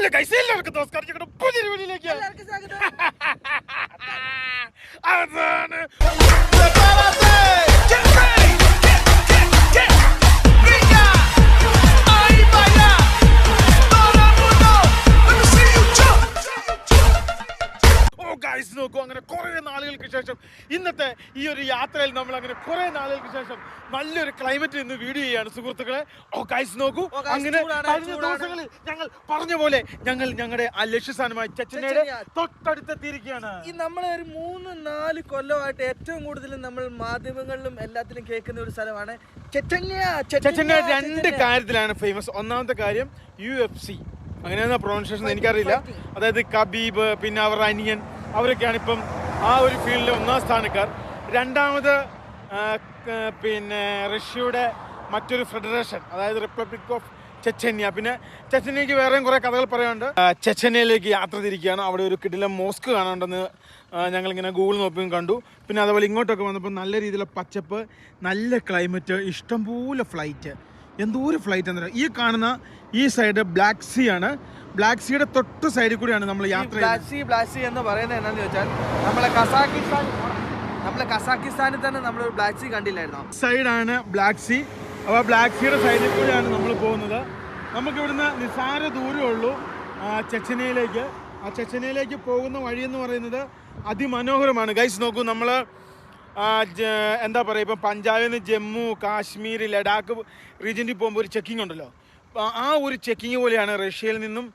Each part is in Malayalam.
ഹലോ ഗൈസ് എല്ലാവർക്കും നമസ്കാരം ഞങ്ങളുടെ എല്ലാവർക്കും സ്വാഗതം. അതാണ്. ഓ നോക്കും അങ്ങനെ കുറേ നാളുകൾക്ക് ശേഷം ഇന്നത്തെ ഈ ഒരു യാത്രയിൽ നമ്മൾ അങ്ങനെ കുറെ നാളുകൾക്ക് ശേഷം നല്ലൊരു ക്ലൈമറ്റ് ഇന്ന് വീഡിയോ ചെയ്യാണ് സുഹൃത്തുക്കളെ. ഓ കാഴ്ച നോക്കൂ അങ്ങനെ കഴിഞ്ഞ. ദിവസങ്ങളിൽ ഞങ്ങൾ പറഞ്ഞ പോലെ ഞങ്ങൾ ഞങ്ങളുടെ ആ ലക്ഷ്യസ്ഥാനമായ ചെച്ചനയുടെ ചെച്ചന്യ. തൊട്ടടുത്തെത്തിയിരിക്കുകയാണ്. ഈ നമ്മളെ ഒരു മൂന്ന് നാല് കൊല്ലമായിട്ട് ഏറ്റവും കൂടുതൽ നമ്മൾ മാധ്യമങ്ങളിലും എല്ലാത്തിലും കേൾക്കുന്ന ഒരു സ്ഥലമാണ് ചെച്ചന്യ ചെച്ചന രണ്ട് കാര്യത്തിലാണ് ഫേമസ് ഒന്നാമത്തെ കാര്യം യു എഫ് സി അങ്ങനെയാണ് പ്രൊണൗൺസിയേഷൻ എനിക്കറിയില്ല. അതായത് കബീബ് പിന്നെ അവരുടെ അനിയൻ. അവരൊക്കെയാണ് ഇപ്പം ആ ഒരു ഫീൽഡിലെ ഒന്നാം സ്ഥാനക്കാർ. രണ്ടാമത് പിന്നെ റഷ്യയുടെ മറ്റൊരു ഫെഡറേഷൻ അതായത് റിപ്പബ്ലിക് ഓഫ് ചെച്ചന്യ പിന്നെ ചെച്ചന്യക്ക് വേറെയും കുറേ കഥകൾ പറയാനുണ്ട്. ചെച്ചന്യയിലേക്ക് യാത്ര തിരിക്കുകയാണ്. അവിടെ ഒരു കിടിലം മോസ്ക് കാണാനുണ്ടെന്ന് ഞങ്ങളിങ്ങനെ ഗൂഗിൾ നോക്കിയും കണ്ടു. പിന്നെ അതുപോലെ ഇങ്ങോട്ടൊക്കെ വന്നപ്പോൾ നല്ല രീതിയിലുള്ള പച്ചപ്പ് നല്ല ക്ലൈമറ്റ് ഇഷ്ടംപോലെ ഫ്ലൈറ്റ് എന്തോ ഒരു ഫ്ലൈറ്റ് എന്നറിയാം ഈ കാണുന്ന ഈ സൈഡ് ബ്ലാക്ക് സീ ആണ്. ബ്ലാക്ക് സീയുടെ തൊട്ട് സൈഡിൽ കൂടിയാണ് നമ്മൾ യാത്ര ചെയ്യുന്നത് ബ്ലാക്ക് സീ എന്ന് പറയുന്നത് എന്താണെന്ന് ചോദിച്ചാൽ നമ്മളെ കസാക്കിസ്ഥാൻ നമ്മളെ കസാക്കിസ്ഥാനിൽ തന്നെ നമ്മൾ ബ്ലാക്ക് സീ കണ്ടില്ലായിരുന്നു? സൈഡാണ് ബ്ലാക്ക് സീ അപ്പോൾ ബ്ലാക്ക് സീയുടെ സൈഡിൽ കൂടിയാണ് നമ്മൾ പോകുന്നത്. നമുക്ക് ഇവിടുന്ന് നിസാര ദൂരമേ ഉള്ളൂ ചെച്ചനയിലേക്ക്. ആ ചെച്ചനയിലേക്ക് പോകുന്ന വഴി എന്ന് പറയുന്നത് അതിമനോഹരമാണ്. ഗൈസ് നോക്കൂ നമ്മൾ എന്താ പറയുക ഇപ്പം പഞ്ചാബിൽ നിന്ന് ജമ്മു കാശ്മീർ ലഡാക്ക് റീജിയനിൽ പോകുമ്പോൾ ഒരു ചെക്കിംഗ് ഉണ്ടല്ലോ. ആ ഒരു ചെക്കിങ് പോലെയാണ് റഷ്യയിൽ നിന്നും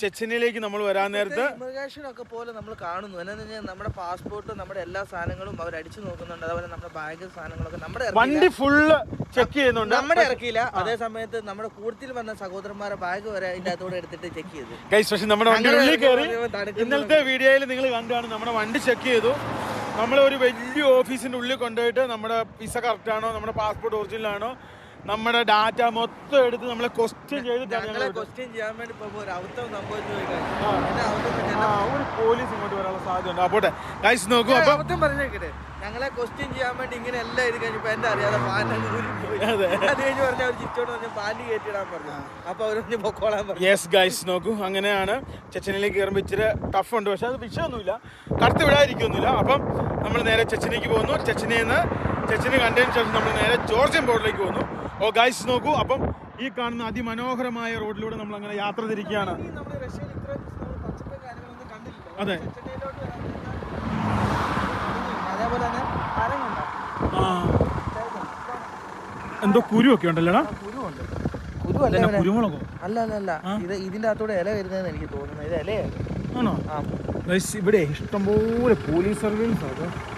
ചെച്ചനിലേക്ക് നമ്മൾ വരാൻ നേരത്ത് ഇമിഗ്രേഷനൊക്കെ പോലെ നമ്മൾ കാണുന്നു. വെച്ചാൽ നമ്മുടെ പാസ്പോർട്ട് നമ്മുടെ എല്ലാ സാധനങ്ങളും അവർ അടിച്ചു നോക്കുന്നുണ്ട്. അതുപോലെ നമ്മുടെ ബാഗ് സാധനങ്ങളൊക്കെ നമ്മുടെ. വണ്ടി ഫുള്ള് ചെക്ക് ചെയ്യുന്നുണ്ട്. നമ്മുടെ ഇറക്കിയില്ല. അതേ സമയത്ത് നമ്മുടെ കൂടുതൽ വന്ന സഹോദരന്മാരെ ബാഗ് വരെ അതിന്റെ അതോടെ എടുത്തിട്ട് ചെക്ക് ചെയ്തു. ഗൈസ് പക്ഷേ നമ്മുടെ വണ്ടി ഉള്ളിൽ കയറി. ഇന്നലത്തെ വീഡിയോയിൽ നിങ്ങൾ കണ്ടാണ് നമ്മുടെ വണ്ടി ചെക്ക് ചെയ്തു. നമ്മൾ ഒരു വലിയ ഓഫീസിന്റെ ഉള്ളിൽ കൊണ്ടുപോയിട്ട് നമ്മുടെ വിസ കറക്റ്റ് ആണോ നമ്മുടെ പാസ്പോർട്ട് ഒറിജിനൽ ആണോ നമ്മുടെ ഡാറ്റ മൊത്തം എടുത്ത് നമ്മളെ ക്വസ്റ്റ്യൻ ചെയ്തിട്ടാണ് ഞങ്ങളെ ക്വസ്റ്റ്യൻ ചെയ്യാൻ വേണ്ടി ഒരു പോലീസ് ഇങ്ങോട്ട് വരാനുള്ള സാധ്യത ഉണ്ട് അപ്പോട്ടെ ഗൈസ് നോക്കൂ. അപ്പൊ പറഞ്ഞേക്കട്ടെ ഞങ്ങളെ ക്വസ്റ്റ്യൻ ചെയ്യാൻ വേണ്ടി ഇങ്ങനെ എല്ലാം ഇത് കഴിഞ്ഞപ്പോ എന്റെ അറിയാതെ അതെ. കഴിഞ്ഞ് പറഞ്ഞ അവർ ചിറ്റോട് പറഞ്ഞ പാൽ കയറ്റിടാൻ പറഞ്ഞു. അപ്പൊ അവരൊന്ന് പൊക്കോളാൻ പറഞ്ഞു. യെസ് ഗൈസ് നോക്കൂ. അങ്ങനെയാണ് ചെച്ചനിലേക്ക് കയറുമ്പോൾ ഇച്ചിരി ടഫ് ഉണ്ട്. പക്ഷെ അത് വിഷയമൊന്നുമില്ല. കടത്തി വിടാതിരിക്കൊന്നുമില്ല. അപ്പം നമ്മൾ നേരെ ചെച്ചനയ്ക്ക് പോകുന്നു. ചെച്ചനയിൽ നിന്ന് ചെച്ചനെ കണ്ടതിന് ശേഷം നമ്മൾ നേരെ ജോർജിയൻ ബോർഡിലേക്ക് പോകുന്നു. ഓ ഗൈസ് നോക്കൂ. അപ്പം ഈ കാണുന്ന അതിമനോഹരമായ റോഡിലൂടെ നമ്മൾ അങ്ങനെ യാത്ര തിരിക്കുകയാണ്. അതെ. എന്തോ കുരുവൊക്കെ ഉണ്ടല്ലോ കുരുവുണ്ട്. ഇതെന്നാ കുരുവല്ല കുരുമുളകോ? അല്ല അല്ല അല്ല ഇത് ഇതിന്റെ അകത്തൂടെ ഇല വരുന്നതെന്ന് എനിക്ക് തോന്നുന്നത് ഇത് ഇലയാണ് ആണോ? ഇവിടെ ഇഷ്ടംപോലെ പോലീസ് സർവീസ്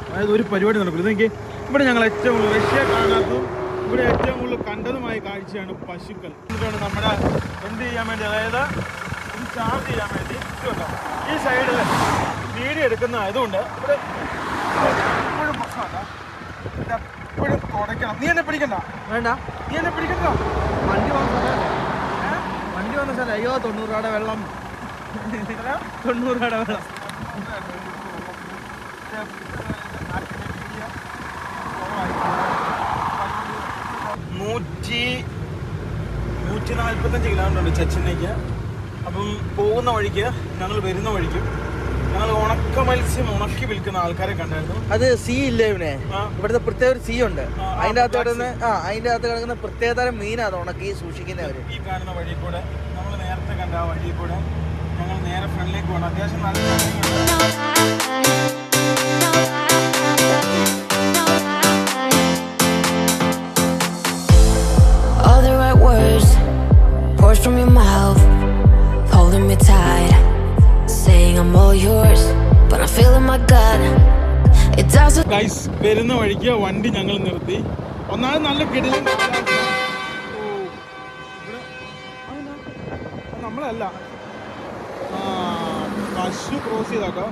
അതായത് ഒരു പരിപാടി നടക്കില്ല. ഇതെനിക്ക് ഇവിടെ ഞങ്ങൾ ഏറ്റവും റഷ്യ കാണാത്തതും ഇവിടെ ഏറ്റവും കൂടുതൽ കണ്ടതുമായ കാഴ്ചയാണ് പശുക്കൾ. എന്നിട്ടാണ് നമ്മുടെ എന്ത് ചെയ്യാൻ വേണ്ടി? അതായത് ഇത് ചാർജ് ചെയ്യാൻ വേണ്ടി? ഈ സൈഡിൽ വീഡിയോ എടുക്കുന്ന ആയതുകൊണ്ട് ഇവിടെ എപ്പോഴും പ്രശ്നമല്ല. എപ്പോഴും തുടയ്ക്കണം. നീ എന്നെ പിടിക്കണ്ട. വേണ്ട. നീ എന്നെ പിടിക്കണ്ട. വണ്ടി വന്ന വണ്ടി വന്ന സ്ഥലം. അയ്യോ തൊണ്ണൂറ് രൂപയുടെ വെള്ളം. തൊണ്ണൂറ് രൂപയുടെ വെള്ളം നൂറ്റി നൂറ്റി നാൽപ്പത്തഞ്ച് കിലോമീറ്റർ ഉണ്ട് ചെച്ചനയ്ക്ക് അപ്പം പോകുന്ന വഴിക്ക് ഞങ്ങൾ വരുന്ന വഴിക്ക് ഞങ്ങൾ ഉണക്ക മത്സ്യം ഉണക്കി വിൽക്കുന്ന ആൾക്കാരെ കണ്ടായിരുന്നു. അത് സീ ഇല്ലേ ഇവനെ. ഇവിടുത്തെ പ്രത്യേക ഒരു സീ ഉണ്ട്. അതിന്റെ അകത്ത് കിടന്ന് ആ അതിന്റെ അകത്ത് കിടക്കുന്ന പ്രത്യേകതരം മീനാ അത് ഉണക്കി സൂക്ഷിക്കുന്നവര് ഈ കാണുന്ന വഴി കൂടെ നമ്മൾ നേരത്തെ കണ്ട ആ വഴി കൂടെ ഞങ്ങൾ നേരെ ഫ്രണ്ടിലേക്ക് പോകണം. അത്യാവശ്യം നല്ല I'm all yours. But I feel in my gut. It doesn't. Guys വരുന്ന വഴിക്ക് വണ്ടി ഞങ്ങൾ നിർത്തി ഒന്നാമത് നല്ല? അത് നമ്മളല്ല പശു ക്രോസ് ചെയ്താട്ടോ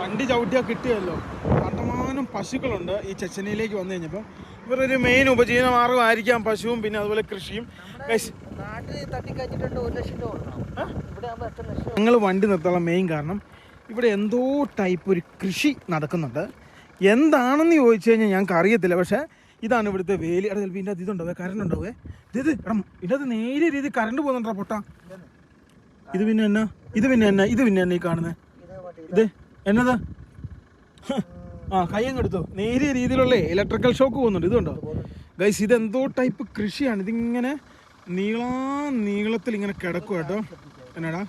വണ്ടി ചവിട്ടിയാൽ കിട്ടിയല്ലോ കണ്ടമാനം പശുക്കളുണ്ട് ഈ ചെച്ചനയിലേക്ക് വന്നു കഴിഞ്ഞപ്പോൾ ഇവരൊരു മെയിൻ ഉപജീവന മാർഗമായിരിക്കാം പശുവും പിന്നെ അതുപോലെ കൃഷിയും നാട്ടിൽ തട്ടിക്കഴിഞ്ഞിട്ടുണ്ട് ഒരു ലക്ഷം രൂപ ഞങ്ങൾ വണ്ടി നിർത്താനുള്ള മെയിൻ കാരണം ഇവിടെ എന്തോ ടൈപ്പ് ഒരു കൃഷി നടക്കുന്നുണ്ട്. എന്താണെന്ന് ചോദിച്ചു കഴിഞ്ഞാൽ ഞങ്ങൾക്ക് അറിയത്തില്ല. പക്ഷേ ഇതാണ് ഇവിടുത്തെ വേലി. അവിടെ ചിലപ്പോൾ ഇതിന്റെ ഇതുണ്ടാവേ കറണ്ട് ഉണ്ടാവേ. ഇത് ഇത് എടാ ഇതിന്റെ അത് നേരെ രീതി കറണ്ട് പോകുന്നുണ്ടോ പൊട്ട? ഇത് പിന്നെ എന്നാ? ഇത് പിന്നെ എന്നാ? ഇത് പിന്നെ എന്നാ ഈ കാണുന്നത് ഇത് എന്നതാ? ആ കയ്യങ്ങ് എടുത്തു. നേരിയ രീതിയിലുള്ള ഇലക്ട്രിക്കൽ ഷോക്ക് പോകുന്നുണ്ട്. ഇതുണ്ടോ ഗൈസ് ഇതെന്തോ ടൈപ്പ് കൃഷിയാണ്. ഇതിങ്ങനെ നീളാ നീളത്തിൽ ഇങ്ങനെ കിടക്കും കേട്ടോ. എന്നാടാ?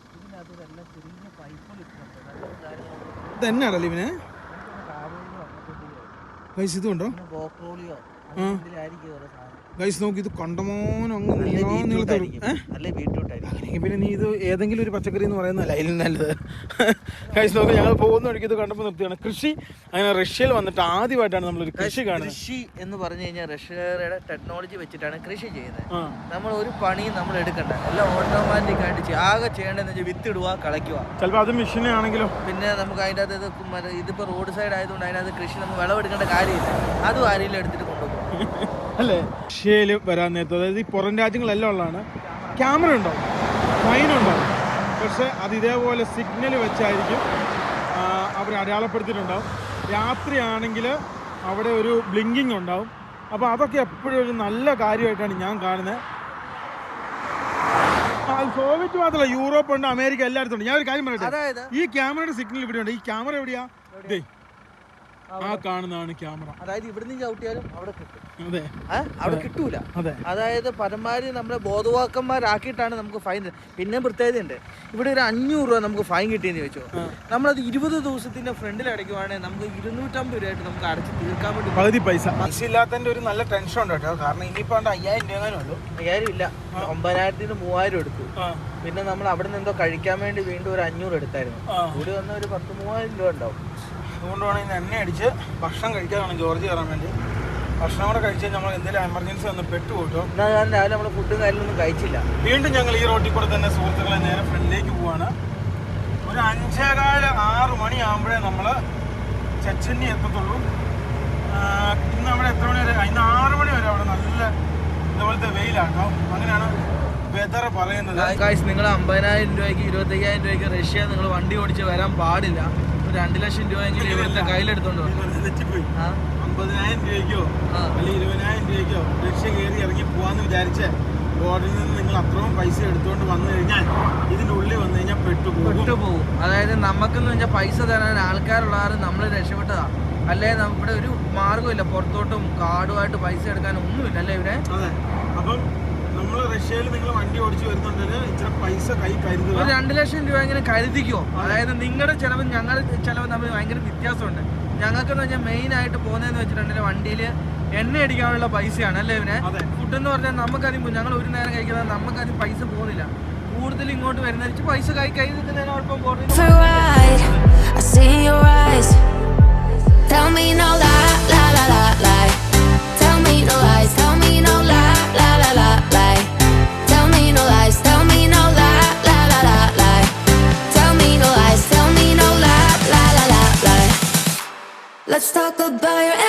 ഇതെന്നാടല്ലേ ഇവനെ? പൈസ ഇതുണ്ടോ ഗൈസ് നോക്കി ഇത് കണ്ടമോനെ അങ്ങ് നീളത്തിൽ പിന്നെ നീ ഇത് ഏതെങ്കിലും ഒരു പച്ചക്കറി എന്ന് പറയുന്നതല്ല അതിൽ നല്ലത്. കഴിച്ച് നോക്കി ഞങ്ങൾ പോകുന്ന വഴിക്ക് ഇത് കണ്ടപ്പോൾ നിർത്തിയാണ് കൃഷി അങ്ങനെ റഷ്യയിൽ വന്നിട്ട് ആദ്യമായിട്ടാണ് നമ്മളൊരു കൃഷി കാണുന്നത്. കൃഷി എന്ന് പറഞ്ഞു കഴിഞ്ഞാൽ റഷ്യയുടെ ടെക്നോളജി വെച്ചിട്ടാണ് കൃഷി ചെയ്യുന്നത്. നമ്മൾ ഒരു പണിയും നമ്മൾ എടുക്കണ്ട. എല്ലാം ഓട്ടോമാറ്റിക് ആയിട്ട് ആകെ ചെയ്യേണ്ടതെന്ന് വെച്ചാൽ വിത്തിടുക കളയ്ക്കുക. ചിലപ്പോൾ അത് മെഷീനെ ആണെങ്കിലും പിന്നെ നമുക്ക് അതിന്റെ അകത്ത് ഇതിപ്പോ ഇതിപ്പോൾ റോഡ് സൈഡ് ആയതുകൊണ്ട് അതിനകത്ത് കൃഷി നമുക്ക് വിളവെടുക്കേണ്ട കാര്യമില്ല. അതും ആരെങ്കിലും എടുത്തിട്ട് അല്ലേ? റഷ്യയിൽ വരാൻ നേരത്തെ അതായത് ഈ പുറം രാജ്യങ്ങളെല്ലാം ഉള്ളതാണ്. ക്യാമറ ഉണ്ടാവും ഫൈൻ ഉണ്ടാവും പക്ഷെ അത് ഇതേപോലെ സിഗ്നൽ വെച്ചായിരിക്കും അവർ അടയാളപ്പെടുത്തിയിട്ടുണ്ടാവും. രാത്രിയാണെങ്കിൽ അവിടെ ഒരു ബ്ലിങ്കിങ് ഉണ്ടാവും. അപ്പോൾ അതൊക്കെ എപ്പോഴും ഒരു നല്ല കാര്യമായിട്ടാണ് ഞാൻ കാണുന്നത് സോവിയറ്റ് മാത്രമല്ല യൂറോപ്പ് ഉണ്ട് അമേരിക്ക എല്ലായിടത്തും ഉണ്ട്. ഞാൻ ഒരു കാര്യം പറയട്ടെ? ഈ ക്യാമറയുടെ സിഗ്നൽ ഇവിടെയുണ്ട് ഈ ക്യാമറ എവിടെയാ? ആ കാണുന്നതാണ് ക്യാമറ. അതായത് ഇവിടുന്ന് ചവിട്ടിയാലും അവിടെ കിട്ടും. അതെ. അവിടെ കിട്ടൂല. അതായത് പരമാവധി നമ്മളെ ബോധവാക്കന്മാരാക്കിയിട്ടാണ് നമുക്ക് ഫൈൻ പിന്നെ പ്രത്യേകതയുണ്ട്. ഇവിടെ ഒരു അഞ്ഞൂറ് രൂപ നമുക്ക് ഫൈൻ കിട്ടിയെന്ന് ചോദിച്ചോ. ആ. നമ്മളത് ഇരുപത് ദിവസത്തിന്റെ ഫ്രണ്ടിൽ അടയ്ക്കുവാണെങ്കിൽ നമുക്ക് ഇരുന്നൂറ്റമ്പത് രൂപയായിട്ട് നമുക്ക് അടച്ച് തീർക്കാൻ വേണ്ടി പകുതി പൈസ. പൈസ ഇല്ലാത്തതിന്റെ ഒരു നല്ല ടെൻഷൻ ഉണ്ട് കേട്ടോ. കാരണം ഇനിയിപ്പോ അയ്യായിരം രൂപ ഉള്ളൂ. അയ്യായിരം ഇല്ല. ഒമ്പതിനായിരത്തിന് മൂവായിരം എടുത്തു. പിന്നെ നമ്മൾ അവിടെ നിന്ന് എന്തോ കഴിക്കാൻ വേണ്ടി വീണ്ടും ഒരു അഞ്ഞൂറ് എടുത്തായിരുന്നു. കൂടി വന്ന ഒരു പത്ത് മൂവായിരം രൂപ ഉണ്ടാവും. അതുകൊണ്ട് വേണമെങ്കിൽ ഇന്ന് എണ്ണ അടിച്ച് ഭക്ഷണം കഴിക്കാനാണ് ജോർജ് കയറാൻ വേണ്ടി. ഭക്ഷണം കൂടെ കഴിച്ച് നമ്മൾ എന്തെങ്കിലും എമർജൻസി വന്ന് പെട്ട് ഞാൻ രാവിലെ നമ്മൾ ഫുഡും കാര്യങ്ങളൊന്നും കഴിച്ചില്ല. വീണ്ടും ഞങ്ങൾ ഈ റോട്ടിൽ കൂടെ തന്നെ സുഹൃത്തുക്കളെ നേരെ ഫ്രണ്ടിലേക്ക് പോവാണ്. ഒരു അഞ്ചേകാല ആറ് മണിയാകുമ്പോഴേ നമ്മൾ ചെച്ചന്നി എത്തത്തുള്ളൂ. ഇന്ന് അവിടെ എത്ര മണി വരെ? ഇന്ന് ആറ് മണി വരെ അവിടെ നല്ല ഇതുപോലത്തെ വെയിലാണ് കേട്ടോ അങ്ങനെയാണ് വെതർ പറയുന്നത്. നിങ്ങൾ അമ്പതിനായിരം രൂപയ്ക്ക് ഇരുപത്തയ്യായിരം രൂപയ്ക്ക് റഷ്യ നിങ്ങൾ വണ്ടി ഓടിച്ച് വരാൻ പാടില്ല. രണ്ട് ലക്ഷം രൂപയെങ്കിലും ഇവിടുത്തെ കയ്യിലെടുത്തോണ്ട് അമ്പതിനായിരം രൂപയ്ക്കോ. അല്ലെങ്കിൽ ഇരുപതിനായിരം രൂപയ്ക്കോ രക്ഷ കയറി ഇറങ്ങി പോവാന്ന് വിചാരിച്ച് ബോർഡിൽ നിന്ന് നിങ്ങൾ അത്രയും പൈസ എടുത്തുകൊണ്ട് വന്നു കഴിഞ്ഞാൽ ഇതിന്റെ ഉള്ളിൽ വന്നു കഴിഞ്ഞാൽ പെട്ടുപോകും. അതായത് നമുക്കെന്ന് വെച്ചാൽ പൈസ തരാൻ ആൾക്കാരുള്ളവർ നമ്മൾ രക്ഷപ്പെട്ടതാ. അല്ലേ നമ്മുടെ ഒരു മാർഗമില്ല പുറത്തോട്ടും കാർഡുമായിട്ട് പൈസ എടുക്കാനും ഒന്നുമില്ല അല്ലേ ഇവിടെ അപ്പം നമ്മൾ റഷ്യയിൽ നിങ്ങൾ വണ്ടി ഓടിച്ചു വരുന്നുണ്ടെങ്കിൽ ഇത്ര പൈസ കൈ കരുതുക. ഒരു രണ്ട് ലക്ഷം രൂപ ഇങ്ങനെ കരുതിക്കോ? അതായത് നിങ്ങളുടെ ചെലവ് ഞങ്ങളുടെ ചെലവ് തമ്മിൽ ഭയങ്കര വ്യത്യാസമുണ്ട്. ഞങ്ങൾക്കെന്ന് പറഞ്ഞാൽ മെയിൻ ആയിട്ട് പോകുന്നതെന്ന് വെച്ചിട്ടുണ്ടെങ്കിൽ വണ്ടിയിൽ എണ്ണ അടിക്കാനുള്ള പൈസയാണ് അല്ലേ ഇവനെ. ഫുഡ് എന്ന് പറഞ്ഞാൽ നമുക്കധികം ഞങ്ങൾ ഒരു നേരം കഴിക്കുന്നത് നമുക്കധികം പൈസ പോകുന്നില്ല. കൂടുതൽ ഇങ്ങോട്ട് വരുന്ന വെച്ച് പൈസ കൈ കൈ നിൽക്കുന്നതിന് കുഴപ്പം പോകുന്നില്ല Let's talk about your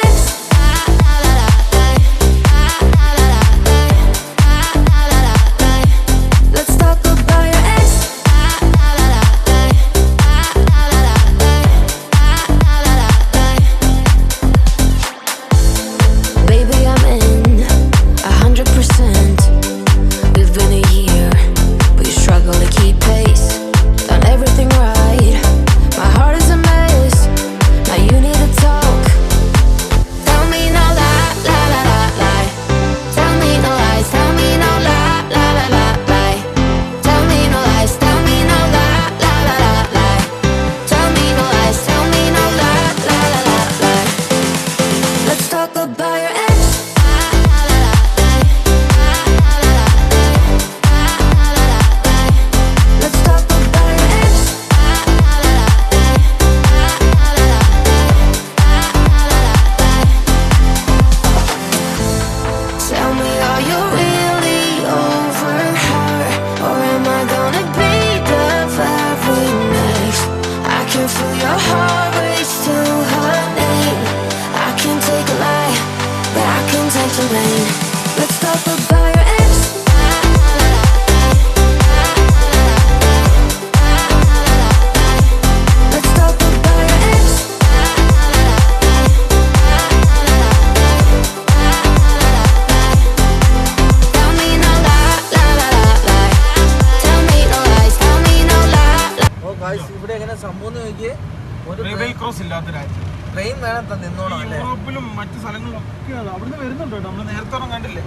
വേണം നിന്നോണം അല്ലേ? യൂറോപ്പിലും മറ്റു സ്ഥലങ്ങളിലും ഒക്കെ അവിടുന്ന് വരുന്നുണ്ട് നമ്മൾ നേരത്തെ ഒന്നും കണ്ടില്ലേ?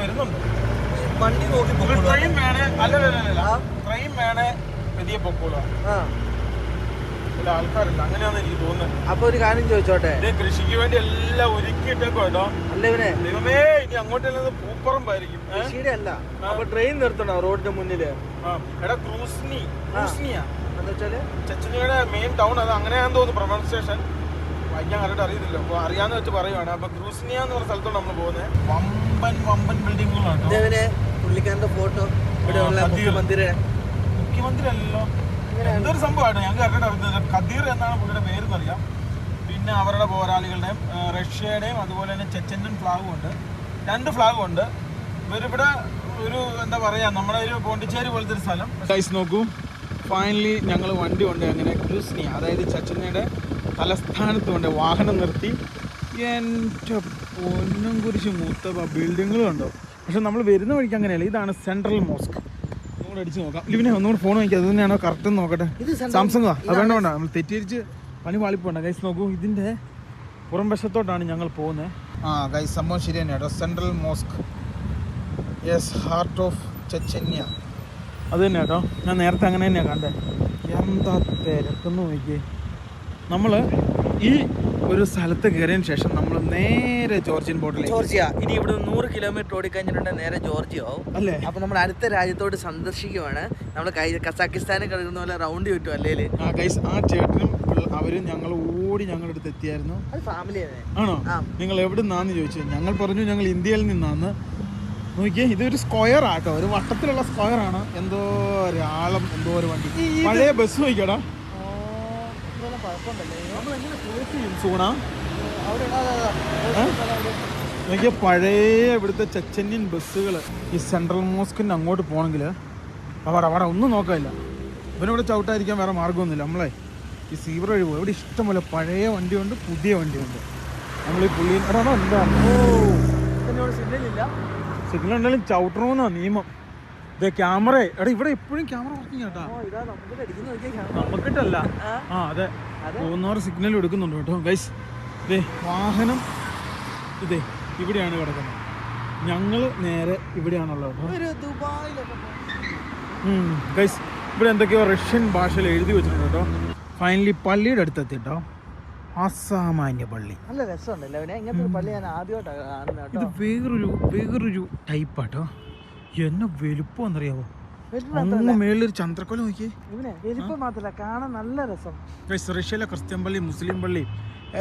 വരുന്നുണ്ട്. വണ്ടി നോക്കി ട്രെയിൻ വേണേ അല്ല അല്ല അല്ല ആ. ട്രെയിൻ വേണേ വലിയ പൊക്കോളൂ. ആൾക്കാരില്ല. എനിക്ക് തോന്നുന്നത്. അപ്പൊ ഒരു കാര്യം ചോദിച്ചോട്ടെ? കൃഷിക്ക് വേണ്ടി എല്ലാം ഒരുക്കിയിട്ടേക്കോ കേട്ടോ. അല്ല ഇവനെ. ദൈവമേ ഇനി അങ്ങോട്ടെല്ലാം പൂപ്പറമ്പായിരിക്കും. ഏ? കൃഷിയുടെ അല്ല. അപ്പൊ ട്രെയിൻ നിർത്തണോ റോഡിന്റെ മുന്നിൽ. എടാ ക്രൂസ്നി. ക്രൂസ്നിയാ. എന്ന് വെച്ചാൽ? ചെച്ചനിയുടെ മെയിൻ ടൗൺ അത് അങ്ങനെയാന്ന് തോന്നുന്നു പ്രൊണൗൺസിയേഷൻ വായിക്കാൻ കണ്ടിട്ട് അറിയത്തില്ല. അപ്പോൾ അറിയാന്ന് വെച്ച് പറയുവാണ്. അപ്പൊ ക്രൂസ്നിയ എന്ന് പറഞ്ഞ സ്ഥലത്തോട് നമ്മൾ പോകുന്നത് വമ്പൻ വമ്പൻ ബിൽഡിങ്ങുകളാണ്. ഇതേവനെ പുള്ളിക്കാരന്റെ ഫോട്ടോ ഇവിടെ ഉള്ള കദീർ. മുഖ്യമന്ത്രി അല്ലല്ലോ എന്തൊരു സംഭവമാണ് ഞങ്ങൾക്ക് കറക്റ്റ് അറിയുന്നത് ഖദീർ എന്നാണ് പുള്ളിയുടെ പേരെന്നറിയാം പിന്നെ അവരുടെ പോരാളികളുടെയും റഷ്യയുടെയും അതുപോലെ തന്നെ ചെച്ചന്റെ ഫ്ലാഗും ഉണ്ട്. രണ്ട് ഫ്ലാഗും ഉണ്ട്. ഇവരിവിടെ ഒരു എന്താ പറയാ നമ്മുടെ ഒരു പോണ്ടിച്ചേരി പോലത്തെ ഒരു സ്ഥലം. ഗൈസ് നോക്കൂ. ഫൈനലി ഞങ്ങൾ വണ്ടി കൊണ്ട് അങ്ങനെ ക്രൂസ്നി അതായത് ചച്ചനയുടെ തലസ്ഥാനത്ത് കൊണ്ട് വാഹനം നിർത്തി. എന്റെ പൊന്നും കുരിശ് മൂത്ത ബിൽഡിങ്ങുകളും ഉണ്ടോ? പക്ഷെ നമ്മൾ വരുന്ന വഴിക്ക് അങ്ങനെയല്ല. ഇതാണ് സെൻട്രൽ മോസ്ക് ഒന്നുകൂടെ അടിച്ച് നോക്കാം. ലിവിനെ ഒന്നുകൂടെ ഫോൺ വാങ്ങിക്കുക അത് തന്നെയാണോ കറക്റ്റ് നോക്കട്ടെ? സാംസങ് അത് വേണ്ട വേണ്ട. നമ്മൾ തെറ്റിരിച്ച് പണി വാളിപ്പോണ്ട ഗൈസ് നോക്കൂ. ഇതിന്റെ പുറം വശത്തോട്ടാണ് ഞങ്ങൾ പോകുന്നത്. ആ ഗൈസ് സംഭവം ശരി തന്നെ കേട്ടോ. Central mosque yes heart of Chechnya അത് തന്നെ കേട്ടോ. ഞാൻ നേരത്തെ അങ്ങനെ തന്നെയാണ് കണ്ടത്. എന്താ തിരക്കെന്ന് നോക്കിയേ. നമ്മൾ ഈ ഒരു സ്ഥലത്ത് കയറിയതിന് ശേഷം നമ്മൾ നേരെ ജോർജിയൻ ബോർഡിലേക്ക് ജോർജിയ ഇനി ഇവിടെ നൂറ് കിലോമീറ്റർ ഓടിക്കഴിഞ്ഞിട്ടുണ്ടെങ്കിൽ നേരെ ജോർജിയ ആവും. അല്ലേ? അപ്പൊ നമ്മൾ അടുത്ത രാജ്യത്തോട് സന്ദർശിക്കുവാണ്. നമ്മൾ കസാക്കിസ്ഥാനിൽ കിടക്കുന്ന പോലെ റൗണ്ട് ചുറ്റും അല്ലേ ആ ഗൈസ് ആ ചേട്ടനും അവരും ഞങ്ങൾ ഓടി ഞങ്ങളുടെ അടുത്ത് എത്തിയായിരുന്നു. ആണോ. നിങ്ങൾ എവിടെ നിന്നാന്ന് ചോദിച്ചു. ഞങ്ങൾ പറഞ്ഞു ഞങ്ങൾ ഇന്ത്യയിൽ നിന്നാന്ന്. നോക്കിയേ ഇതൊരു സ്ക്വയർ ആട്ടോ. ഒരു വട്ടത്തിലുള്ള സ്ക്വയർ ആണ്. എന്തോ ഒരു ആളം എന്തോ ഒരു വണ്ടി. പഴയ ബസ് നോക്കിക്കടാ. സൂണ. നോക്കിയ പഴയ ഇവിടുത്തെ ചെച്ചന്യൻ ബസ്സുകൾ ഈ സെൻട്രൽ മോസ്കിന്റെ അങ്ങോട്ട് പോകണമെങ്കിൽ അവിടെ അവിടെ ഒന്നും നോക്കാനില്ല. ഇവനിവിടെ ചവിട്ടായിരിക്കാൻ വേറെ മാർഗമൊന്നുമില്ല. നമ്മളെ ഈ സീവർ വഴി പോകും ഇവിടെ ഇഷ്ടംപോലെ പഴയ വണ്ടിയുണ്ട് പുതിയ വണ്ടിയുണ്ട്. നമ്മൾ ഈ പുള്ളി എടാ എടാ, എന്താ? ഓ സിഗ്നലില്ല സിഗ്നൽ ഉണ്ടെങ്കിലും ചവിട്ടണമെന്നാണ് നിയമം. ഇതേ ക്യാമറ. എടാ ഇവിടെ എപ്പോഴും ക്യാമറ വർക്കിംഗ് കേട്ടാ. നമുക്കിട്ടല്ല. ആ. അതെ. പോകുന്നവർ സിഗ്നൽ എടുക്കുന്നുണ്ട് കേട്ടോ ഗൈസ് ഇതേ വാഹനം ഇതേ ഇവിടെയാണ് കിടക്കുന്നത്. ഞങ്ങൾ നേരെ ഇവിടെയാണുള്ളത് ഗൈസ് ഇവിടെ എന്തൊക്കെയോ റഷ്യൻ ഭാഷയിൽ എഴുതി വെച്ചിട്ടുണ്ട് കേട്ടോ. ഫൈനലി പള്ളിയുടെ അടുത്തെത്തി കേട്ടോ. അസാമാന്യ പള്ളി. നല്ല രസമുണ്ടല്ലോ പള്ളി ഞാൻ ആദ്യമായിട്ടാണ് ഇത് വേറൊരു വേറൊരു ടൈപ്പാട്ടോ എന്നെ വലുപ്പം എന്നറിയാവോ വലിപ്പം അങ്ങ് മേളിലൊരു ചന്ദ്രക്കൊല നോക്കിയേ. ഇവനെ വലിപ്പം മാത്രല്ല കാണാൻ നല്ല രസം. ഗൈസ് റഷ്യയിലെ ക്രിസ്ത്യൻ പള്ളി മുസ്ലിം പള്ളി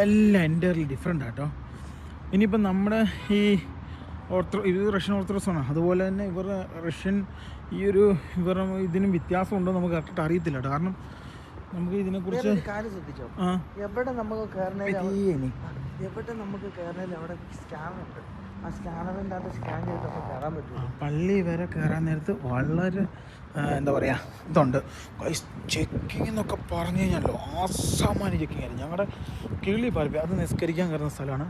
എല്ലാം എന്റെ ഡിഫറെന്റ് ആട്ടോ ഇനിയിപ്പം നമ്മുടെ ഈ ഓർത്തോ ഇത് റഷ്യൻ ഓർത്തഡോക്സ് ആണ്. അതുപോലെ തന്നെ ഇവരുടെ റഷ്യൻ ഈ ഒരു ഇവരുടെ ഇതിനും വ്യത്യാസം ഉണ്ടോ നമുക്ക് കറക്റ്റ് അറിയത്തില്ല കാരണം നമുക്ക് ഇതിനെക്കുറിച്ച് കുറിച്ച് കാര്യം ശ്രദ്ധിച്ചോ? എവിടെ നമുക്ക് കയറണേ. എവിടെ നമുക്ക് അവിടെ സ്കാനർ ഉണ്ട്. ആ സ്കാനറിന്റെ അകത്ത് സ്കാൻ ചെയ്ത് നമുക്ക് കയറാൻ പറ്റും പള്ളി വരെ കയറാൻ നേരത്ത് വളരെ എന്താ പറയുക ഇതുണ്ട്. ചെക്കിംഗ് എന്നൊക്കെ പറഞ്ഞു കഴിഞ്ഞാലോ അസാമാന്യ ചെക്കിംഗ് ആയിരുന്നു ഞങ്ങളുടെ കിളി പാൽപ്പി അത് നിസ്കരിക്കാൻ കയറുന്ന സ്ഥലമാണ്.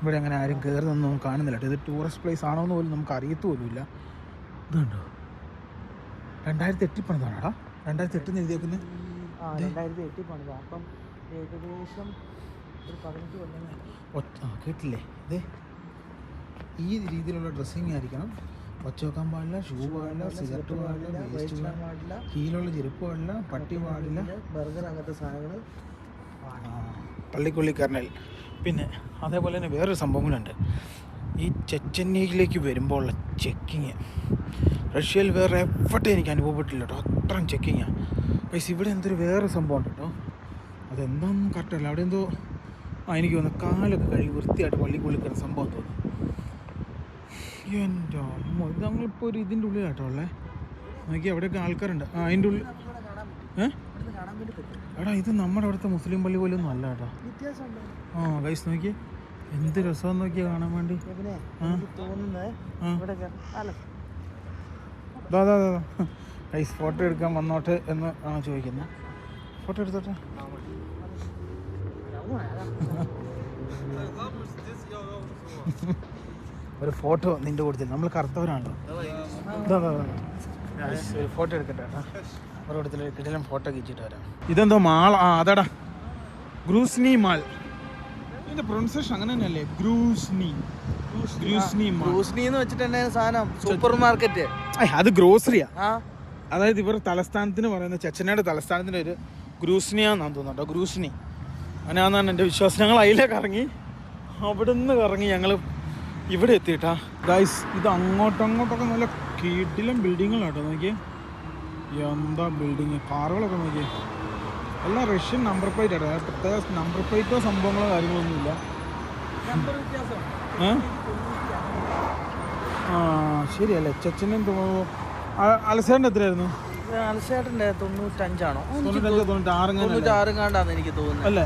ഇവിടെ അങ്ങനെ ആരും കയറുന്നൊന്നും കാണുന്നില്ല കേട്ടോ. ഇത് ടൂറിസ്റ്റ് പ്ലേസ് ആണോ എന്ന് പോലും നമുക്ക് അറിയത്തു പോലുമില്ല ഇതുണ്ടോ? രണ്ടായിരത്തി എട്ടിൽ പണിതാണോടാ രണ്ടായിരത്തി എട്ടിൽ എഴുതിയേക്കുന്നത് രണ്ടായിരത്തി എട്ടിൽ പണിതാണ് അപ്പം ഏകദേശം ഒറ്റ ആ കേട്ടില്ലേ? ഇതേ ഈ രീതിയിലുള്ള ഡ്രസ്സിങ് ആയിരിക്കണം. ഒച്ച വെക്കാൻ പാടില്ല ഷൂ പാടില്ല സിഗരറ്റ് പാടില്ല വേസ്റ്റ് പാടില്ല കീഴിലുള്ള ചെരുപ്പ് പാടില്ല പട്ടി പാടില്ല. ബർഗർ അങ്ങനത്തെ സാധനങ്ങൾ ആ, കർണൽ പിന്നെ അതേപോലെ തന്നെ വേറൊരു സംഭവങ്ങളുണ്ട് ഉണ്ട്. ഈ ചെച്ചന്നയിലേക്ക് വരുമ്പോൾ ഉള്ള ചെക്കിങ് റഷ്യയിൽ വേറെ എവിടെ എനിക്ക് അനുഭവപ്പെട്ടില്ല കേട്ടോ. അത്രയും ചെക്കിങ്ങാണ് പക്ഷേ ഇവിടെ എന്തൊരു വേറെ സംഭവം ഉണ്ട് കേട്ടോ. അതെന്താണെന്നും കറക്റ്റല്ല അവിടെ എന്തോ എനിക്ക് തോന്നുന്നു കാലൊക്കെ കഴുകി വൃത്തിയായിട്ട് പള്ളി കയറുന്ന സംഭവം തോന്നി. എന്റെ അമ്മ ഇത് ഞങ്ങളിപ്പോൾ ഒരു ഇതിന്റെ ഉള്ളിലാട്ടോ ഉള്ളേ. നോക്കി അവിടെയൊക്കെ ആൾക്കാരുണ്ട്. ആ അതിന്റെ ഉള്ളിൽ ഏ? എടാ ഇത് നമ്മുടെ അവിടുത്തെ മുസ്ലിം പള്ളി പോലെ ഒന്നും അല്ല കേട്ടോ. ആ ഗൈസ് നോക്കി എന്ത് രസം നോക്കി കാണാൻ വേണ്ടി. ഗൈസ് ഫോട്ടോ എടുക്കാൻ വന്നോട്ടെ എന്ന് ആണ് ചോദിക്കുന്നത്. ഫോട്ടോ എടുത്തോട്ടെ? ഒരു ഫോട്ടോ നിന്റെ കൊടുത്തില്ല. നമ്മൾ കറുത്തവരാണല്ലോ. ദാ, ദാ, ദാ. ഒരു ഫോട്ടോ എടുക്കട്ടെ അവരുടെ ഒരിടത്തിൽ കിട്ടിലും ഫോട്ടോ കിച്ചിട്ട് വരാം. ഇതെന്തോ മാൾ? ആ അതാടാ. ഗ്രൂസ്നി മാൾ. ഇതിന്റെ പ്രൊണൗൺസിയേഷൻ അങ്ങനെ തന്നെയല്ലേ? ഗ്രൂസ്നി. ഗ്രൂസ്നി മാൾ. ഗ്രൂസ്നി എന്ന് സാധനം സൂപ്പർ മാർക്കറ്റ് അത് ഗ്രോസറിയാ. ആ. അതായത് ഇവർ തലസ്ഥാനത്തിന് പറയുന്ന ചെച്ചനയുടെ തലസ്ഥാനത്തിന്റെ ഒരു ഗ്രൂസ്നിയാന്നാണ് തോന്നുന്നുണ്ടോ ഗ്രൂസ്നി. അങ്ങനെയാണെന്നാണ് എന്റെ വിശ്വാസം. ഞങ്ങൾ അതിലേക്ക് കറങ്ങി അവിടെ നിന്ന് ഇറങ്ങി ഞങ്ങൾ ഇവിടെ എത്തിയിട്ടാ. ഗൈസ് ഇത് അങ്ങോട്ടും അങ്ങോട്ടൊക്കെ നല്ല കീട്ടിലും ബിൽഡിങ്ങുകളാണ് കേട്ടോ നോക്കിയേ. എന്താ ബിൽഡിങ് കാറുകളൊക്കെ നോക്കിയേ. എല്ലാം റഷ്യൻ നമ്പർ പ്ലേറ്റ് ആട്ടോ. പ്രത്യേക നമ്പർ പ്ലേറ്റോ സംഭവങ്ങളോ കാര്യങ്ങളൊന്നുമില്ല ആ ശരിയല്ലേ. ചെച്ചനും അലസേന്റെ എത്രയായിരുന്നു? അലസേട്ടന്റെ തൊണ്ണൂറ്റഞ്ചാണോ? തൊണ്ണൂറ്റഞ്ച് തൊണ്ണൂറ്റാറ് അങ്ങനെ തൊണ്ണൂറ്റാറും കണ്ടാന്ന് എനിക്ക് തോന്നുന്നത് അല്ലേ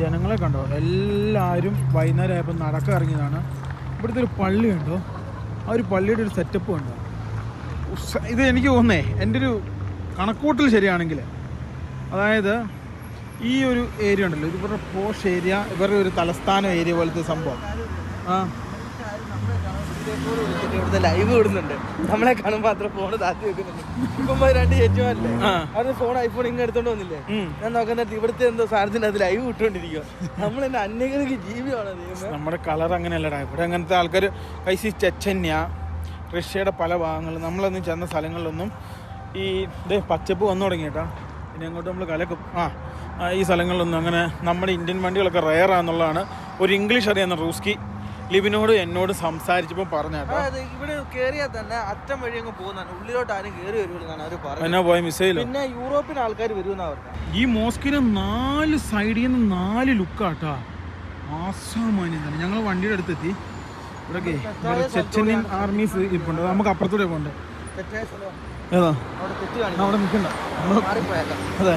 ജനങ്ങളെ കണ്ടോ? എല്ലാരും വൈകുന്നേരം ആയപ്പോൾ നടക്ക ഇറങ്ങിയതാണ് ഇവിടുത്തെ ഒരു പള്ളി ഉണ്ടോ ആ ഒരു പള്ളിയുടെ ഒരു സെറ്റപ്പ് ഉണ്ടോ ഇത് എനിക്ക് തോന്നേ എന്റെ ഒരു കണക്കൂട്ടൽ ശരിയാണെങ്കിൽ. അതായത് ഈ ഒരു ഏരിയ ഉണ്ടല്ലോ ഇത് ഇവരുടെ പോഷ് ഏരിയ ഇവരുടെ ഒരു തലസ്ഥാന ഏരിയ പോലത്തെ സംഭവം. ആ. ഇവിടുത്തെ ലൈവ് വിടുന്നുണ്ട് നമ്മളെ കാണുമ്പോ അത്ര ഫോൺ താത്തി വെക്കുന്നുണ്ട്. ഇപ്പം രണ്ട് ചേച്ചിമാരല്ലേ. അവരുടെ ഫോൺ ഐഫോൺ ഇങ്ങനെ എടുത്തോണ്ട് വന്നില്ലേ? ഞാൻ നോക്കുന്നത് ഇവിടുത്തെ എന്തോ സാധനത്തിന്റെ അത് ലൈവ് വിട്ടുകൊണ്ടിരിക്കുക നമ്മൾ എന്നെ അന്യങ്ങൾക്ക് ജീവിയാണ് നമ്മുടെ കളർ അങ്ങനെയല്ലടാ. ഇവിടെ അങ്ങനത്തെ ആൾക്കാർ കൈസി ചെച്ചന്യ റഷ്യയുടെ പല ഭാഗങ്ങളിൽ നമ്മളൊന്നും ചെന്ന സ്ഥലങ്ങളിലൊന്നും ഈ ഇതേ പച്ചപ്പ് വന്നു തുടങ്ങി കേട്ടോ പിന്നെ അങ്ങോട്ട് നമ്മൾ കലക്കും. ആ ആ, ഈ സ്ഥലങ്ങളിലൊന്നും അങ്ങനെ നമ്മുടെ ഇന്ത്യൻ വണ്ടികളൊക്കെ റയറാന്നുള്ളതാണ് ഒരു ഇംഗ്ലീഷ് അറിയാവുന്ന റൂസ്കി. ലിബിനോട് എന്നോട് സംസാരിച്ചപ്പോൾ പറഞ്ഞ അതായത് ഇവിടെ കേറിയാൽ തന്നെ അറ്റം വഴി അങ്ങ് പോകുന്നതാണ്. ഉള്ളിലോട്ട് ആരും കയറി വരുമെന്നാണ് അവർ പറഞ്ഞു എന്നാ പോയ മിസൈൽ പിന്നെ യൂറോപ്യൻ ആൾക്കാർ വരുമെന്നാ പറഞ്ഞത്. ഈ മോസ്കിന് നാല് സൈഡിൽ നിന്ന് നാല് ലുക്കാട്ടാ. ആസാമാന്യം തന്നെ ഞങ്ങൾ വണ്ടിയുടെ അടുത്തെത്തി. ഇവിടെയൊക്കെ ചെച്ചനിയൻ ആർമീസ് ഇരിപ്പുണ്ട്. നമുക്ക് അപ്പുറത്തൂടെ പോകണ്ടേ? ഏതാ? അവിടെ നിൽക്കണ്ട. അതെ.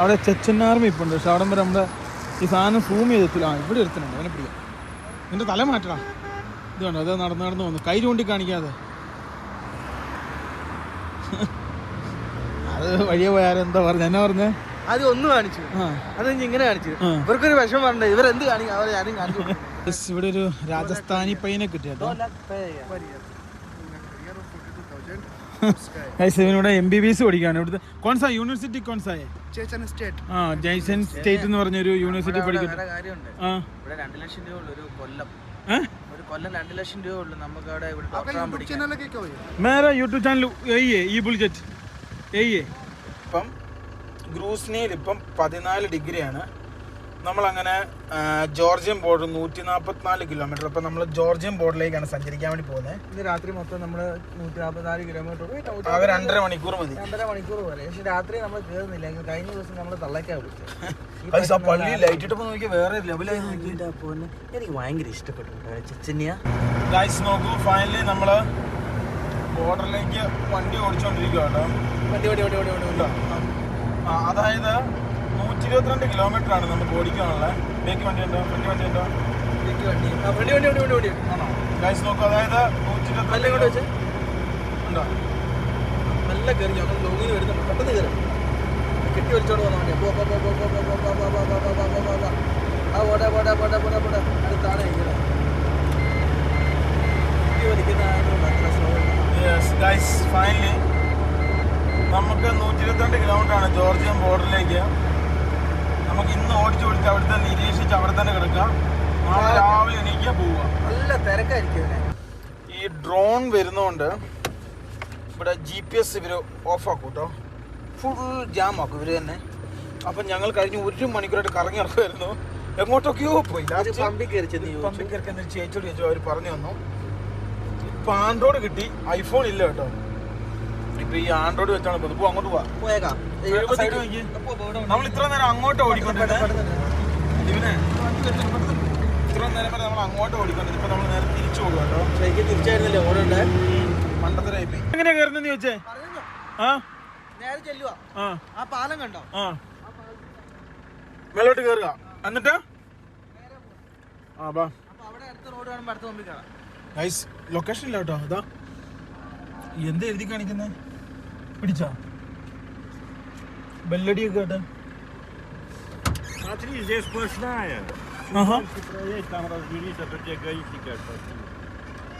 അവിടെ ചെച്ചൻ ആർമി ഇപ്പുണ്ട് പക്ഷെ അവിടെ വരെ നമ്മുടെ ഈ സാധനം സൂം ചെയ്തെത്തില്ല ഇവിടെ എടുത്തിട്ടുണ്ട് അവനെ പിടിക്കാം. നിന്റെ തല മാറ്റണം ഇത് വേണ്ട അത് നടന്ന് നടന്ന് വന്നു. കൈ ചൂണ്ടി കാണിക്കാതെ. അത് വഴിയെ പോയാലും എന്താ പറഞ്ഞ. എന്നാ പറഞ്ഞേ? അത് ഒന്ന് കാണിച്ചു. അത് ഇങ്ങനെ കാണിച്ചു. ഇവർക്കൊരു വിഷമം പറഞ്ഞത് ഇവരെന്ത് കാണിക്കും? അവരെ ആരും കാണിച്ചു ഇവിടെ ഒരു രാജസ്ഥാനി പയ്യനെ കിട്ടിയോ ഇവിടെ എം ബി ബി എസ് പഠിക്കുകയാണ്. ഇവിടുത്തെ കോൺസാ യൂണിവേഴ്സിറ്റി കോൺസായ ആ ജയ്സൺ സ്റ്റേറ്റ് എന്ന് പറഞ്ഞൊരു യൂണിവേഴ്സിറ്റി പഠിക്കുന്നു. യൂട്യൂബ് ചാനൽ ലക്ഷം രൂപ ഒരു കൊല്ലം मेरा यही है ഇപ്പം ഗ്രൂസിനയിൽ ഇപ്പം പതിനാല് ഡിഗ്രിയാണ്. നമ്മളങ്ങനെ ജോർജിയൻ ബോർഡർ നൂറ്റി നാൽപ്പത്തിനാല് കിലോമീറ്റർ അപ്പൊ നമ്മൾ ജോർജിയൻ ബോർഡിലേക്കാണ് സഞ്ചരിക്കാൻ വേണ്ടി പോകുന്നത് ഇന്ന് രാത്രി മൊത്തം നമ്മൾ നൂറ്റി നാൽപ്പത്തിനാല് കിലോമീറ്റർ ആകെ രണ്ടര മണിക്കൂർ മതി. രണ്ടര മണിക്കൂർ വരെ പക്ഷെ രാത്രി നമ്മൾ കയറുന്നില്ല കഴിഞ്ഞ ദിവസം നമ്മൾ തള്ളക്കാ വിളിച്ചത്. പള്ളി ലൈറ്റ് ഇട്ടപ്പോൾ നോക്കി വേറെ ലെവലായി എനിക്ക് ഭയങ്കര ഇഷ്ടപ്പെട്ടു ചെച്ചന്യ. ഗൈസ് നോക്കൂ ഫൈനലി നമ്മൾ ബോർഡറിലേക്ക് വണ്ടി ഓടിച്ചുകൊണ്ടിരിക്കുകയാണ് വണ്ടി അതായത് നൂറ്റി ഇരുപത്തിരണ്ട് കിലോമീറ്റർ ആണ് നമുക്ക് ഓടിക്കാനുള്ളത് ബേക്ക് വണ്ടി ഉണ്ടോ ഫ്രണ്ട് വണ്ടി ഉണ്ടോ വണ്ടി വണ്ടി വണ്ടി വണ്ടി ഗൈസ് നോക്കൂ അതായത് നൂറ്റി ഇരുപത്തിരണ്ട് വെച്ച് ഉണ്ടോ നല്ല കയറി ഞങ്ങൾ ലോങ്ങിന് വരുന്നുണ്ട് പെട്ടെന്ന് കയറി കെട്ടി വലിച്ചോണ്ട് പോകുന്ന വണ്ടിയാ പോ പോ പോ പോ പോ പോ പോ പോ പോ പോ പോ പോ പോ പോ പോ. ആ പോട്ടെ പോട്ടെ പോട്ടെ പോട്ടെ പോട്ടെ അടുത്താണ് ഫൈനലി നമുക്ക് നൂറ്റി ഇരുപത്തിരണ്ട് കിലോമീറ്റർ ആണ് ജോർജിയൻ ബോർഡറിലേക്ക് നമുക്ക് ഇന്ന് ഓടിച്ചു വിളിച്ച് അവിടെ തന്നെ നിരീക്ഷിച്ച് അവിടെ തന്നെ കിടക്കാം. നാളെ രാവിലെ എനിക്ക് പോവുക നല്ല തിരക്കായിരിക്കും ഈ ഡ്രോൺ വരുന്നതുകൊണ്ട് ഇവിടെ ജി പി എസ് ഇവർ ഓഫാക്കും കേട്ടോ ഫുൾ ജാം ആക്കും ഇവർ തന്നെ. അപ്പം ഞങ്ങൾ കഴിഞ്ഞ ഒരു മണിക്കൂറായിട്ട് കറങ്ങി ഇറക്കുമായിരുന്നു എങ്ങോട്ടൊക്കെയോ പോയി. പമ്പിൽ കയറി ചേച്ചോട് ചോദിച്ചു. അവർ പറഞ്ഞു വന്നു ഇപ്പം ആൻഡ്രോയിഡ് കിട്ടി. ഐഫോൺ ഇല്ല കേട്ടോ. ഇപ്പൊ ഈ ആൻഡ്രോയിഡ് വെച്ചാണ് ഇപ്പോൾ അങ്ങോട്ട് പോവാ. പോയേക്കാം. നമ്മൾ ഇത്ര നേരം അങ്ങോട്ട് ഓടിക്കൊണ്ടിരുന്നത് ഇവനെ. ഇത്ര നേരം വരെ നമ്മൾ അങ്ങോട്ട് ഓടിക്കൊണ്ടിരുന്നത് ഇപ്പൊ നമ്മൾ നേരെ തിരിച്ചു പോകും കേട്ടോ. ശരിക്കും തിരിച്ചായിരുന്നല്ലേ ഓടണ്ടേ പണ്ടത്തെ ടൈപ്പ് എങ്ങനെയാ കയറുന്നെന്ന് ചോദിച്ചേ ആ? നേരെ ചെല്ലുക ആ. പാലം കണ്ടോ? ആ. മേലോട്ട് കയറുക എന്നിട്ട്? ആ ബാ. ലൊക്കേഷൻ ഇല്ല കേട്ടോ. ഇതാ. എന്താ എഴുതി കാണിക്കുന്നത് പിടിച്ചാ ബെല്ലടിയൊക്കെ കേട്ടെ Смотри, здесь сплошная. Ага. Если проедь, там разберись, а то тебе гаишника пошли.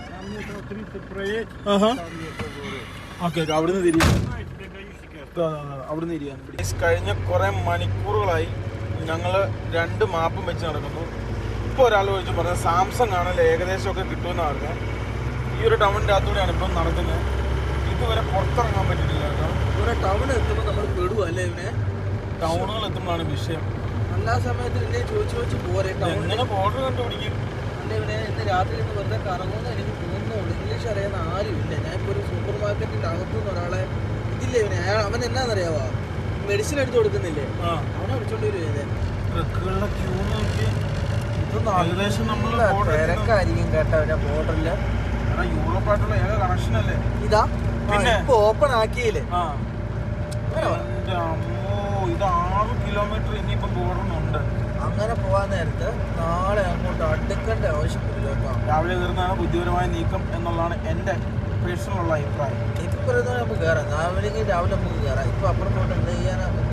Там метров 30 проедь, ആഹാ там метров говорю. ഓക്കെ ഓക്കെ അവിടുന്ന് തിരിയും Знаю, тебе гаишник അവിടുന്ന് ഇരിക്കാൻ Guys, കഴിഞ്ഞ കുറെ മണിക്കൂറുകളായി ഞങ്ങൾ രണ്ട് മാപ്പും വെച്ച് നടക്കുന്നു ഇപ്പോൾ ഒരാൾ ചോദിച്ചു പറഞ്ഞത് സാംസങ് ആണല്ലോ ഏകദേശം ഒക്കെ കിട്ടുമെന്ന് പറഞ്ഞത് ഈ ഒരു ടൗണിൻ്റെ അകത്തൂടെയാണ് ഇപ്പം നടക്കുന്നത് ഇതുവരെ പുറത്തിറങ്ങാൻ പറ്റിയിട്ടില്ല കേട്ടോ. ഇവിടെ ടൗൺ എത്തുമ്പോൾ നമ്മൾ പെടുക അല്ലേ ഇവനെ? ടൗണുകൾ എത്തുമ്പോഴാണ് വിഷയം. എല്ലാ സമയത്തും ഇല്ലേ ചോദിച്ചു ചോദിച്ചു പോരെ. ടൗണിൽ ബോർഡർ കണ്ടുപിടിക്കും? അല്ലേ ഇവനെ ഇന്ന് രാത്രി ഇന്ന് വെറുതെ കറങ്ങുമെന്ന് എനിക്ക് തോന്നുന്നുള്ളൂ ഇംഗ്ലീഷ് ആരും ആരുമില്ല ഞാൻ ഇപ്പോൾ ഒരു സൂപ്പർ മാർക്കറ്റിന്റെ അകത്തുനിന്ന് ഒരാളെ ഇതില്ലേ ഇവനെ? അയാൾ അവൻ എന്നാന്നറിയാവോ? മെഡിസിൻ എടുത്ത് കൊടുക്കുന്നില്ലേ? ആ. അവനെ വിളിച്ചോണ്ട് വരുവേ ട്രക്കുകളുടെ ക്യൂ നോക്കി. ഏകദേശം നമ്മൾ തിരക്കായിരിക്കും കേട്ടോ അവനെ ബോർഡറിൽ യൂറോപ്പായിട്ടുള്ള ഏക കണക്ഷൻ അല്ലേ? ഇതാ. പിന്നെ? ഇപ്പൊ ഓപ്പൺ ആക്കിയില്ലേ? ഇത് ആറ് കിലോമീറ്റർ ഇനിയിപ്പോ ബോർഡറിനുണ്ട് അങ്ങനെ പോവാൻ നേരത്ത് നാളെ അങ്ങോട്ട് അടുക്കേണ്ട ആവശ്യമില്ല രാവിലെ തീർന്നാണ് ബുദ്ധിപരമായ നീക്കം എന്നുള്ളതാണ് എന്റെ പേഴ്സണലുള്ള അഭിപ്രായം. ഇപ്പൊ നമുക്ക് കയറാം രാവിലെ രാവിലെ നമുക്ക് കയറാം ഇപ്പൊ അപ്പുറം